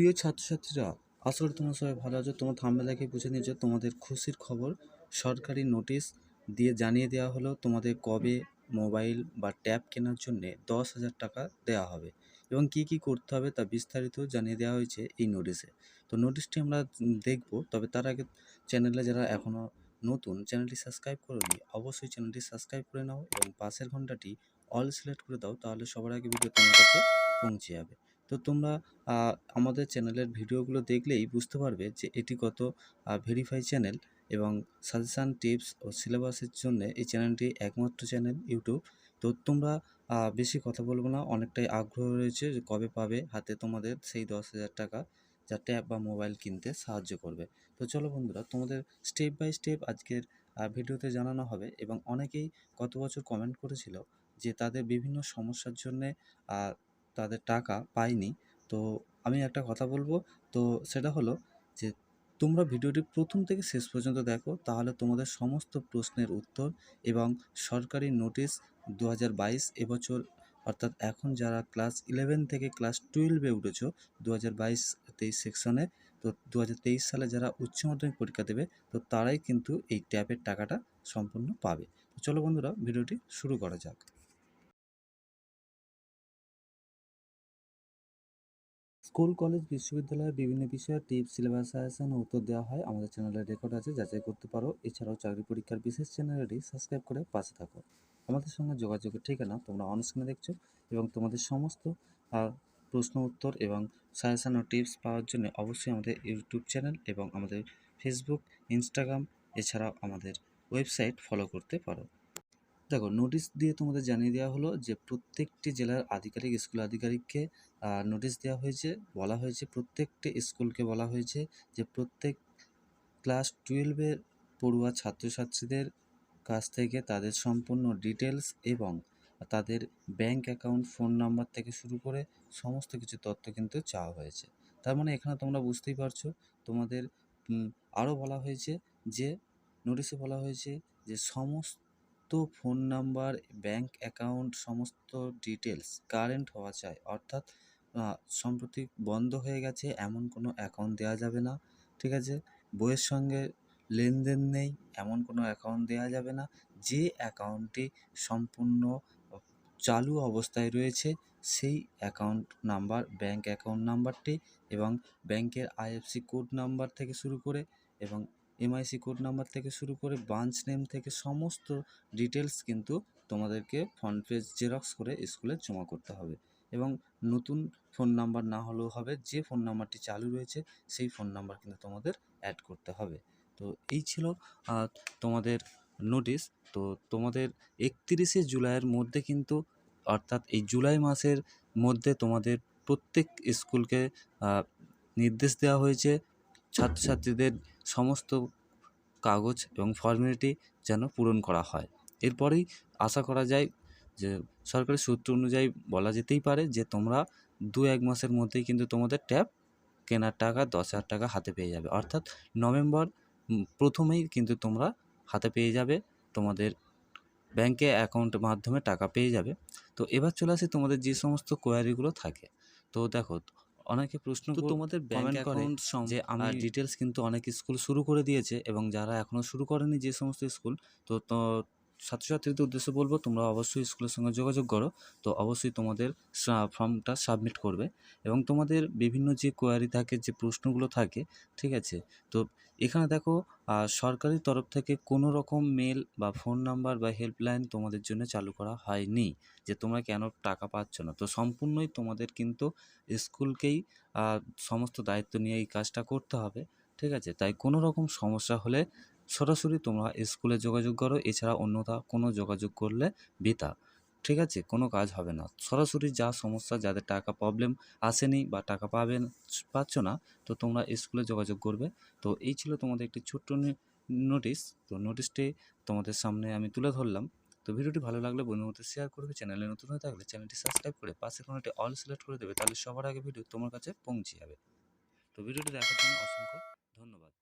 প্রিয় ছাত্রছাত্রীরা, আশা করি তোমরা সবাই ভালো আছো। তোমার থাম্বে দেখে বুঝে নিয়েছো তোমাদের খুশির খবর। সরকারি নোটিশ দিয়ে জানিয়ে দেওয়া হলো, তোমাদের কবে মোবাইল বা ট্যাব কেনার জন্য দশ হাজার টাকা দেওয়া হবে এবং কি কি করতে হবে তা বিস্তারিত জানিয়ে দেওয়া হয়েছে এই নোটিশে তো নোটিশটি আমরা দেখব, তবে তার আগে চ্যানেলে যারা এখনও নতুন চ্যানেলটি সাবস্ক্রাইব করোনি, অবশ্যই চ্যানেলটি সাবস্ক্রাইব করে নাও এবং পাশের ঘন্টাটি অল সিলেক্ট করে দাও, তাহলে সবার আগে ভিডিও তোমার কাছে পৌঁছে যাবে। তো তোমরা আমাদের চ্যানেলের ভিডিওগুলো দেখলেই বুঝতে পারবে যে এটি কত ভেরিফাই চ্যানেল এবং সাজেশান টিপস ও সিলেবাসের জন্য এই চ্যানেলটি একমাত্র চ্যানেল ইউটিউব তো তোমরা বেশি কথা বলব না, অনেকটাই আগ্রহ রয়েছে যে কবে পাবে হাতে তোমাদের সেই দশ হাজার টাকা যা ট্যাব বা মোবাইল কিনতে সাহায্য করবে। তো চলো বন্ধুরা, তোমাদের স্টেপ বাই স্টেপ আজকের ভিডিওতে জানানো হবে এবং অনেকেই গত বছর কমেন্ট করেছিল যে তাদের বিভিন্ন সমস্যার জন্যে তাদের টাকা পায়নি তো আমি একটা কথা বলব, তো সেটা হলো যে তোমরা ভিডিওটি প্রথম থেকে শেষ পর্যন্ত দেখো, তাহলে তোমাদের সমস্ত প্রশ্নের উত্তর এবং সরকারি নোটিশ দু হাজার বাইশ এবছর, অর্থাৎ এখন যারা ক্লাস ইলেভেন থেকে ক্লাস টুয়েলভে উঠেছো দু হাজার বাইশ তেইশ সেকশনে, তো দু হাজার তেইশ সালে যারা উচ্চ মাধ্যমিক পরীক্ষা দেবে, তো তারাই কিন্তু এই ট্যাবের টাকাটা সম্পূর্ণ পাবে। তো চলো বন্ধুরা, ভিডিওটি শুরু করা যাক। স্কুল, কলেজ, বিশ্ববিদ্যালয়ের বিভিন্ন বিষয়ে টিপস, সিলেবাস সাজেশন উত্তর দেওয়া হয়। আমাদের চ্যানেলের রেকর্ড আছে, যাচাই করতে পারো। এছাড়াও চাকরি পরীক্ষার বিশেষ চ্যানেলটি সাবস্ক্রাইব করে পাশে থাকো। আমাদের সঙ্গে যোগাযোগের ঠিকানা তোমরা অনস্ক্রিনে দেখছ এবং তোমাদের সমস্ত প্রশ্ন, উত্তর এবং সাজেশন ও টিপস পাওয়ার জন্য অবশ্যই আমাদের ইউটিউব চ্যানেল এবং আমাদের ফেসবুক ইনস্টাগ্রাম এছাড়াও আমাদের ওয়েবসাইট ফলো করতে পারো। দেখো নোটিশ দিয়ে তোমাদের জানিয়ে দেওয়া হলো যে প্রত্যেকটি জেলার আধিকারিক স্কুল আধিকারিককে নোটিশ দেওয়া হয়েছে, বলা হয়েছে প্রত্যেকটি স্কুলকে বলা হয়েছে যে প্রত্যেক ক্লাস টুয়েলভের পড়ুয়া ছাত্রছাত্রীদের কাছ থেকে তাদের সম্পূর্ণ ডিটেলস এবং তাদের ব্যাংক অ্যাকাউন্ট ফোন নাম্বার থেকে শুরু করে সমস্ত কিছু তথ্য কিন্তু চাওয়া হয়েছে। তার মানে এখানে তোমরা বুঝতেই পারছ, তোমাদের আরও বলা হয়েছে যে নোটিশে বলা হয়েছে যে সমস্ত সমস্ত ফোন নাম্বার, ব্যাংক অ্যাকাউন্ট, সমস্ত ডিটেলস কারেন্ট হওয়া চাই। অর্থাৎ সম্প্রতি বন্ধ হয়ে গেছে, এমন কোনো অ্যাকাউন্ট দেওয়া যাবে না, ঠিক আছে? বইয়ের সঙ্গে লেনদেন নেই, এমন কোনো অ্যাকাউন্ট দেওয়া যাবে না। যে অ্যাকাউন্টটি সম্পূর্ণ চালু অবস্থায় রয়েছে, সেই অ্যাকাউন্ট নাম্বার, ব্যাংক অ্যাকাউন্ট নাম্বারটি এবং ব্যাংকের আইএফসি কোড নাম্বার থেকে শুরু করে এবং এমআইসি কোড নাম্বার থেকে শুরু করে ব্রাঞ্চ নেম থেকে সমস্ত ডিটেলস কিন্তু তোমাদেরকে ফ্রন্ট পেজ জেরক্স করে স্কুলে জমা করতে হবে। এবং নতুন ফোন নাম্বার না হলেও হবে, যে ফোন নাম্বারটি চালু রয়েছে, সেই ফোন নাম্বার কিন্তু তোমাদের অ্যাড করতে হবে। তো এই ছিল তোমাদের নোটিশ তো তোমাদের একত্রিশে জুলাইয়ের মধ্যে কিন্তু, অর্থাৎ এই জুলাই মাসের মধ্যে তোমাদের প্রত্যেক স্কুলকে নির্দেশ দেওয়া হয়েছে। ছাত্রছাত্রীদের সমস্ত কাগজ এবং ফর্মালিটি যেন পূরণ করা হয়। এরপরেই আশা করা যায় যে সরকারি সূত্র অনুযায়ী বলা যেতেই পারে যে তোমরা দু এক মাসের মধ্যেই কিন্তু তোমাদের ট্যাব কেনার টাকা, দশ হাজার টাকা হাতে পেয়ে যাবে। অর্থাৎ নভেম্বর প্রথমেই কিন্তু তোমরা হাতে পেয়ে যাবে, তোমাদের ব্যাংকে অ্যাকাউন্টের মাধ্যমে টাকা পেয়ে যাবে। তো এবার চলে আসি তোমাদের যে সমস্ত কোয়ারিগুলো থাকে। তো দেখো অনেকে প্রশ্ন তোমাদের ব্যাংক অ্যাকাউন্ট যে আমি ডিটেলস কিন্তু অনেক স্কুল শুরু করে দিয়েছে এবং যারা এখনও শুরু করেনি যে সমস্ত স্কুল তো তো ছাত্রছাত্রীদের উদ্দেশ্যে বলব, তোমরা অবশ্যই স্কুলের সঙ্গে যোগাযোগ করো। তো অবশ্যই তোমাদের ফর্মটা সাবমিট করবে এবং তোমাদের বিভিন্ন যে কোয়ারি থাকে, যে প্রশ্নগুলো থাকে, ঠিক আছে? তো এখানে দেখো সরকারি তরফ থেকে কোনো রকম মেল বা ফোন নাম্বার বা হেল্পলাইন তোমাদের জন্য চালু করা হয়নি, যে তোমরা কেন টাকা পাচ্ছ না। তো সম্পূর্ণই তোমাদের কিন্তু স্কুলকেই সমস্ত দায়িত্ব নিয়ে এই কাজটা করতে হবে, ঠিক আছে? তাই কোনো রকম সমস্যা হলে সরাসরি তোমরা স্কুলে যোগাযোগ করো, এছাড়া অন্যথা কোনো যোগাযোগ করলে বেতা ঠিক আছে? কোনো কাজ হবে না। সরাসরি যা সমস্যা, যাদের টাকা প্রবলেম আসেনি বা টাকা পাবেন পাচ্ছ না, তো তোমরা স্কুলে যোগাযোগ করবে। তো এই ছিল তোমাদের একটি ছোট্ট নোটিশ তো নোটিশটি তোমাদের সামনে আমি তুলে ধরলাম। তো ভিডিওটি ভালো লাগলে বন্ধুর মধ্যে শেয়ার করবে। চ্যানেলে নতুন হয়ে থাকলে চ্যানেলটি সাবস্ক্রাইব করে পাশে কোনো একটি অল সিলেক্ট করে দেবে। তাহলে সবার আগে ভিডিও তোমার কাছে পৌঁছে যাবে। তো ভিডিওটি দেখার জন্য অসংখ্য ধন্যবাদ।